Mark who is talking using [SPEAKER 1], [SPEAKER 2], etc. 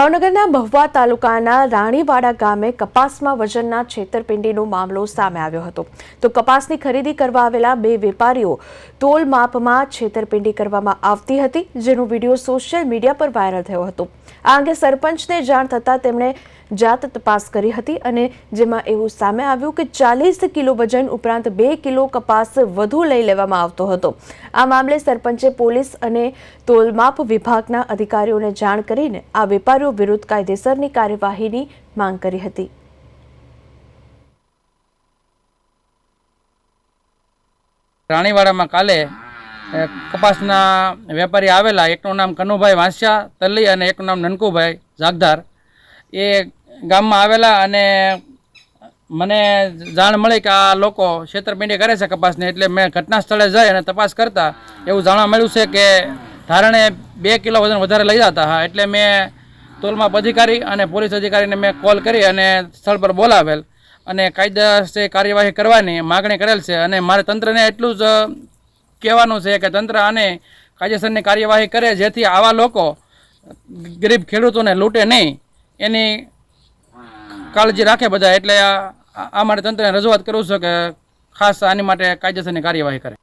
[SPEAKER 1] ભાવનગરના મહુવા તાલુકાના રાણીવાડા ગામે કપાસમાં વજનના છેતરપિંડીનો મામલો સામે આવ્યો હતો. તો કપાસની ખરીદી કરવા આવેલા બે વેપારીઓ તોલ માપમાં છેતરપિંડી કરવામાં આવતી હતી, જેનો વીડિયો સોશિયલ મીડિયા પર વાયરલ થયો હતો. આ અંગે સરપંચને જાણ થતાં તેમણે જાત તપાસ કરી હતી અને જેમાં એવું સામે આવ્યું કે ચાલીસ કિલો વજન ઉપરાંત બે કિલો કપાસ વધુ લઈ લેવામાં આવતો હતો. આ મામલે સરપંચે પોલીસ અને તોલમાપ વિભાગના અધિકારીઓને જાણ કરીને આ વેપારીઓ વિરુદ્ધ કાયદેસરની કાર્યવાહીની માંગ કરી હતી.
[SPEAKER 2] રાણીવાડામાં કાલે કપાસના વેપારી આવેલા, એકનું નામ કનુભાઈ વાંસિયા તલ્લી અને એકનું નામ નનકુભાઈ જાગધાર એ ગામમાં આવેલા અને મને જાણ મળી કે આ લોકો છેતરપિંડી કરે છે કપાસની એટલે મેં ઘટના સ્થળે જઈ અને તપાસ કરતા એવું જાણવા મળ્યું છે કે ધારણે બે કિલો વજન વધારે લઈ જતા હા, એટલે મેં તોલમાપ અધિકારી અને પોલીસ અધિકારીને મેં કોલ કરી અને સ્થળ પર બોલાવેલ અને કાયદાસર કાર્યવાહી કરવાની માગણી કરેલ છે અને મારે તંત્રને એટલું જ કહેવાનું છે કે તંત્ર આને કાયદેસરની કાર્યવાહી કરે જેથી આવા લોકો ગરીબ ખેડૂતોને લૂંટે નહીં. એની કાળજી રાખે બધા, એટલે આ માટે તંત્રને રજૂઆત કરું છું કે ખાસ આની માટે કાયદેસરની કાર્યવાહી કરે.